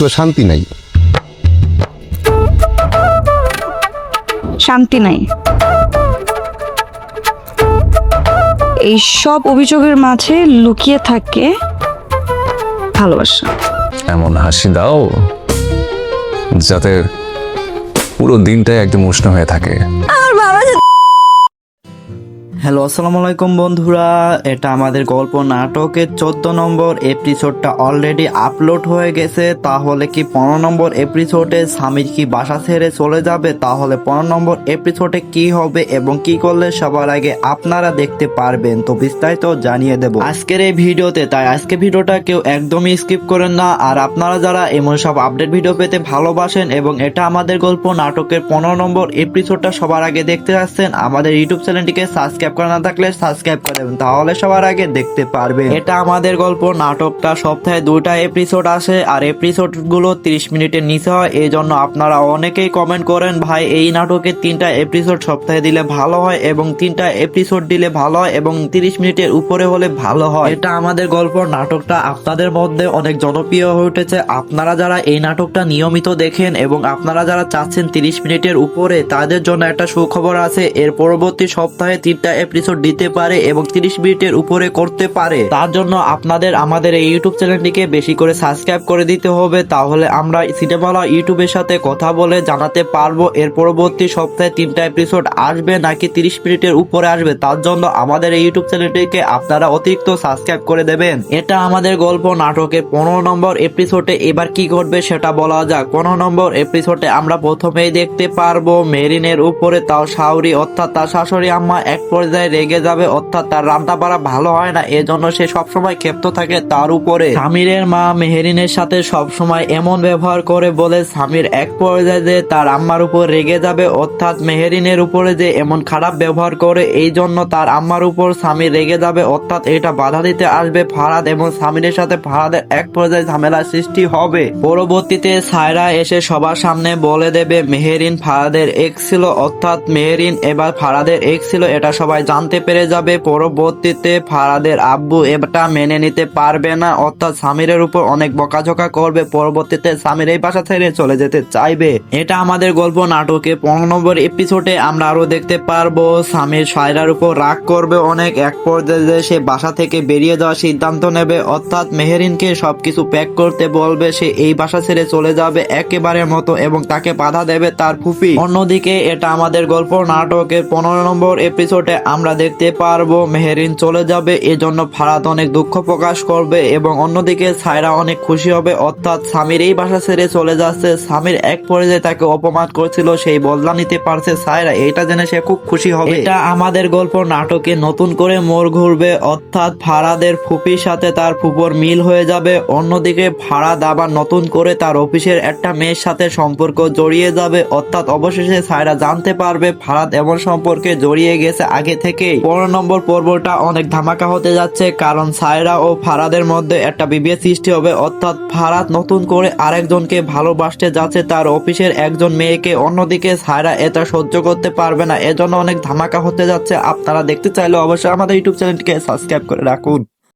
তো শান্তি নাই। শান্তি নাই। এই সব অভিযোগের মাঝে লুকিয়ে থাকে ভালোবাসা। এমন হাসি দাও যাতে পুরো দিনটাই একদম উষ্ণ হয়ে থাকে। হ্যালো, আসসালামু আলাইকুম বন্ধুরা। এটা আমাদের গল্প নাটকের চোদ্দ নম্বর এপিসোডটা অলরেডি আপলোড হয়ে গেছে। তাহলে কি পনেরো নম্বর এপিসোডে স্বামীর কি বাসা ছেড়ে চলে যাবে? তাহলে পনেরো নম্বর এপিসোডে কি হবে এবং কি করলে সবার আগে আপনারা দেখতে পারবেন? তো বিস্তারিত জানিয়ে দেব। আজকের এই ভিডিওতে, তাই আজকে ভিডিওটা কেউ একদমই স্কিপ করেন না। আর আপনারা যারা এমন সব আপডেট ভিডিও পেতে ভালোবাসেন এবং এটা আমাদের গল্প নাটকের পনেরো নম্বর এপিসোডটা সবার আগে দেখতে আসছেন, আমাদের ইউটিউব চ্যানেলটিকে সাবস্ক্রাইব করা না থাকলে সাবস্ক্রাইব করে দেবেন, তাহলে সবার আগে দেখতে পারবেন। এটা আমাদের গল্প, নাটকটা সপ্তাহে দুইটা এপিসোড আসে, আর এপিসোডগুলো তিরিশ মিনিটের নিচে হয় এই জন্য আপনারা অনেকেই কমেন্ট করেন, ভাই, এই নাটকের তিনটা এপিসোড সপ্তাহে দিলে ভালো হয় এবং তিনটা এপিসোড দিলে ভালো হয় এবং তিরিশ মিনিটের উপরে হলে ভালো হয়। এটা আমাদের গল্প, নাটকটা আপনাদের মধ্যে অনেক জনপ্রিয় হয়ে উঠেছে। আপনারা যারা এই নাটকটা নিয়মিত দেখেন এবং আপনারা যারা চাচ্ছেন তিরিশ মিনিটের উপরে, তাদের জন্য একটা সুখবর আছে, এর পরবর্তী সপ্তাহে তিনটা এপিসোড দিতে পারে এবং তিরিশ মিনিটের উপরে করতে পারে। তার জন্য আপনাদের আমাদের এই ইউটিউব চ্যানেলটিকে বেশি করে সাবস্ক্রাইব করে দিতে হবে। তাহলে আমরা সিনেমালা ইউটিউবের সাথে কথা বলে জানাতে পারব। এর পরবর্তী সপ্তাহে তিনটা এপিসোড আসবে নাকি তিরিশ মিনিটের উপরে আসবে, তার জন্য আমাদের এই ইউটিউব চ্যানেলটিকে আপনারা অতিরিক্ত সাবস্ক্রাইব করে দেবেন। এটা আমাদের গল্প নাটকের পনেরো নম্বর এপিসোডে এবার কি ঘটবে সেটা বলা যাক। পনেরো নম্বর এপিসোডে আমরা প্রথমেই দেখতে পারব মেরিনের উপরে তার শাওরি অর্থাৎ তার শাশুড়ি আম্মা এক পর্যায়ে রেগে যাবে, অর্থাৎ তার রান্না বাড়া ভালো হয় না, এজন্য সে সবসময় ক্ষেপ্ত থাকে তার উপরে। সামিরের মা মেহেরিনের সাথে সবসময় এমন ব্যবহার করে বলে, সামির, এক পর্যায়ে যে তার আম্মার উপর রেগে যাবে, অর্থাৎ মেহেরিনের উপরে যে এমন খারাপ ব্যবহার করে, এই জন্য তার আম্মার উপর স্বামী রেগে যাবে, অর্থাৎ এটা বাধা দিতে আসবে ফারাদ এবং স্বামীর সাথে ফারাদের এক পর্যায়ে ঝামেলা সৃষ্টি হবে। পরবর্তীতে সায়রা এসে সবার সামনে বলে দেবে, মেহেরিন ফারাদের এক ছিল, অর্থাৎ মেহেরিন এবার ফারাদের এক ছিল, এটা সবাই জানতে পেরে যাবে, পরবর্তীতে ফারাদের আব্বু এটা মেনে নিতে পারবে না, অর্থাৎ স্বামীরের উপর অনেক বকাঝকা করবে, পরবর্তীতে স্বামীর এই বাসা ছেড়ে চলে যেতে চাইবে। এটা আমাদের গল্প নাটকে পনেরো নম্বর এপিসোডে আমরা আরও দেখতে পারব। স্বামীর সায়রার উপর রাগ করবে অনেক, এক পর্যায়ে সে বাসা থেকে বেরিয়ে যাওয়ার সিদ্ধান্ত নেবে, অর্থাৎ মেহেরিনকে সবকিছু প্যাক করতে বলবে, সে এই বাসা ছেড়ে চলে যাবে একেবারে মতো এবং তাকে বাধা দেবে তার ফুফি। অন্যদিকে এটা আমাদের গল্প নাটকের পনেরো নম্বর এপিসোডে আমরা দেখতে পারব মেহেরিন চলে যাবে, এজন্য ফারাদ অনেক দুঃখ প্রকাশ করবে এবং অন্যদিকে সায়রা অনেক খুশি হবে। অর্থাৎ স্বামীর এই বাসা ছেড়ে চলে যাচ্ছে। স্বামীর এক পর্যায়ে তাকে অপমান করছিল, সেই বদলা নিতে পারছে সায়রা এটা জেনে সে খুব খুশি হবে। এটা আমাদের গল্প নাটকে নতুন করে মোড় ঘুরবে। অর্থাৎ ফারাদের ফুপির সাথে তার ফুপোর মিল হয়ে যাবে। অন্যদিকে ফারাদ আবার নতুন করে তার অফিসের একটা মেয়ের সাথে সম্পর্ক জড়িয়ে যাবে। অর্থাৎ অবশেষে সায়রা জানতে পারবে, ফারাদ এমন সম্পর্কে জড়িয়ে গেছে আগে থেকেই পনেরো নম্বর পর্বটা অনেক ধামাকা হতে যাচ্ছে, কারণ সায়রা ও ফারাদের মধ্যে একটা বিভেদ সৃষ্টি হবে। অর্থাৎ ফারাদ নতুন করে আরেকজনকে ভালোবাসতে যাচ্ছে, তার অফিসের একজন মেয়েকে। অন্যদিকে সায়রা এটা সহ্য করতে পারবে না, এজন্য অনেক ধামাকা হতে যাচ্ছে। আপনারা দেখতে চাইলে অবশ্যই আমাদের ইউটিউব চ্যানেলটিকে সাবস্ক্রাইব করে রাখুন।